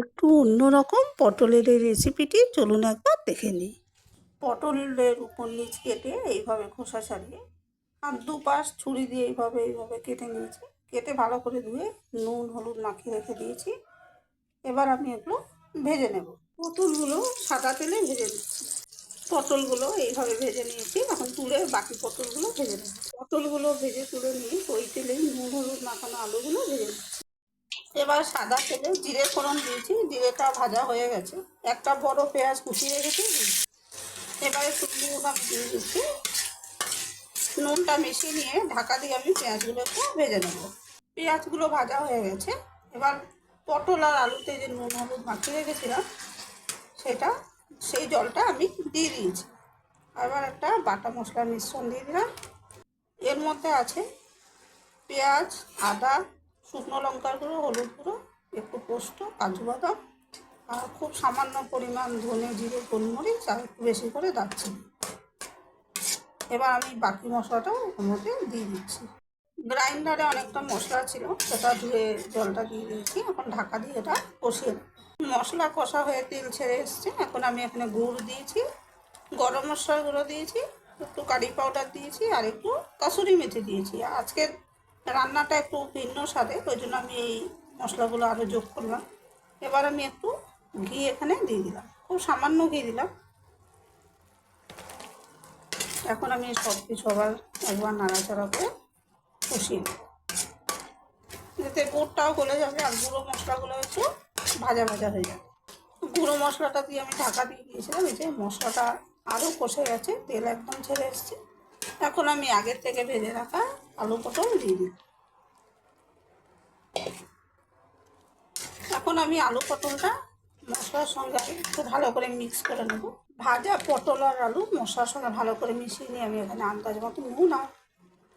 একটু অন্যরকম পটলের এই রেসিপিটি চলুন একবার দেখে নিই। পটলের উপর নিচ কেটে এইভাবে খোসা ছাড়িয়ে আর দুপাশ ছুরি দিয়ে এইভাবে এইভাবে কেটে নিয়েছি। কেটে ভালো করে ধুয়ে নুন, হলুদ মাখিয়ে রেখে দিয়েছি। এবার আমি এগুলো ভেজে নেব। পটলগুলো সাদা তেলে ভেজে নিচ্ছি। পটলগুলো এইভাবে ভেজে নিয়েছি। এখন তুলে বাকি পটলগুলো ভেজে নেব। পটলগুলো ভেজে তুলে নিয়ে ওই তেলে নুন, হলুদ মাখানো আলুগুলো ভেজে নিচ্ছি। এবার সাদা তেলে জিরে ফোড়ন দিয়েছি, জিরেটা ভাজা হয়ে গেছে। একটা বড় পেঁয়াজ কুচিয়ে রেখেছি। এবারে শুকনো আমি দিয়ে দিচ্ছি। নুনটা মিশিয়ে নিয়ে ঢাকা দিয়ে আমি পেঁয়াজগুলো একটু ভেজে নেব। পেঁয়াজগুলো ভাজা হয়ে গেছে। এবার পটল আর আলুতে যে নুন হলুদ মাখিয়ে রেখেছিলাম, সেটা, সেই জলটা আমি দিয়ে দিয়েছি। আবার একটা বাটা মশলার মিশ্রণ দিয়ে দিলাম। এর মধ্যে আছে পেঁয়াজ, আদা শুকনো লঙ্কার গুঁড়ো, হলুদ গুঁড়ো, একটু পোস্ত, কাজু বাদাম, আর খুব সামান্য পরিমাণ ধনে জিরে, গোলমরিচ, আর একটু বেশি করে দারচিনি। এবার আমি বাকি মশলাটাও মধ্যে দিয়ে দিচ্ছি। গ্রাইন্ডারে অনেকটা মশলা ছিল, সেটা ধুয়ে জলটা দিয়ে দিয়েছি। এখন ঢাকা দিয়ে এটা কষিয়ে মশলা কষা হয়ে তেল ছেড়ে এসছে। এখন আমি এখানে গুড় দিয়েছি, গরম মশলা গুঁড়ো দিয়েছি, একটু কারি পাউডার দিয়েছি, আর একটু কাসুরি মেথি দিয়েছি। আজকে রান্নাটা একটু ভিন্ন স্বাদে ওই জন্য আমি এই মশলাগুলো আরও যোগ করলাম। এবার আমি একটু ঘি এখানে দিয়ে দিলাম। খুব সামান্য ঘি দিলাম। এখন আমি সব কিছু আবার একবার নাড়াচাড়া করে কষিয়ে নেব। যাতে গুড়টাও গলে যাবে আর গুঁড়ো মশলাগুলো একটু ভাজা ভাজা হয়ে যাবে। গুঁড়ো মশলাটা দিয়ে আমি ঢাকা দিয়ে দিয়েছিলাম, এই যে মশলাটা আরও কষে গেছে, তেল একদম ছেড়ে এসছে। এখন আমি আগের থেকে ভেজে রাখা আলু পটল দিয়ে দিই। এখন আমি আলু পটলটা মশলার সঙ্গে একটু ভালো করে মিক্স করে নেব। ভাজা পটল আর আলু মশলার সঙ্গে ভালো করে মিশিয়ে নিয়ে আমি এখানে আন্দাজ মতো নুন আর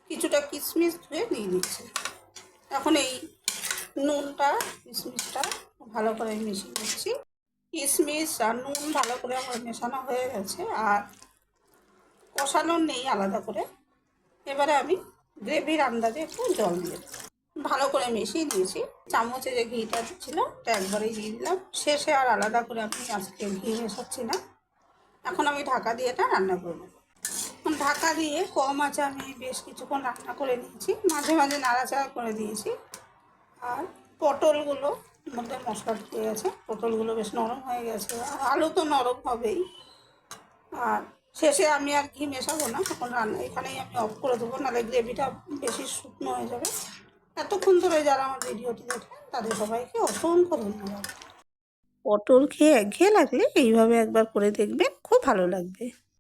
কিছুটা কিশমিশ ধুয়ে দিয়ে দিচ্ছি। এখন এই নুনটা, কিশমিশটা ভালো করে মিশিয়ে দিচ্ছি কিশমিশ আর নুন ভালো করে আমার মেশানো হয়ে গেছে আর কষানো নেই আলাদা করে। এবারে আমি গ্রেভির আন্দাজে একটু জল দিয়ে ভালো করে মিশিয়ে দিয়েছি। চামচে যে ঘিটা ছিল একবারেই দিয়ে দিলাম। শেষে আর আলাদা করে আমি আজকে ঘি মেশাচ্ছি না। এখন আমি ঢাকা দিয়ে এটা রান্না করে নেব এখন ঢাকা দিয়ে কম আছে আমি বেশ কিছুক্ষণ রান্না করে নিয়েছি। মাঝে মাঝে নাড়াচাড়া করে দিয়েছি। আর পটলগুলো মধ্যে মশলা ঢুকে গেছে। পটলগুলো বেশ নরম হয়ে গেছে। আর আলু তো নরম হবেই। আর শেষে আমি আর ঘি মেশাবো না, তখন রান্না এখানেই আমি অফ করে দেবো, নাহলে গ্রেভিটা বেশি শুকনো হয়ে যাবে। এতক্ষণ ধরে যারা আমার ভিডিওটি দেখে, তাদের সবাইকে অসংখ্য ধন্যবাদ। পটল খেয়ে একঘেয়ে লাগলে এইভাবে একবার করে দেখবে খুব ভালো লাগবে।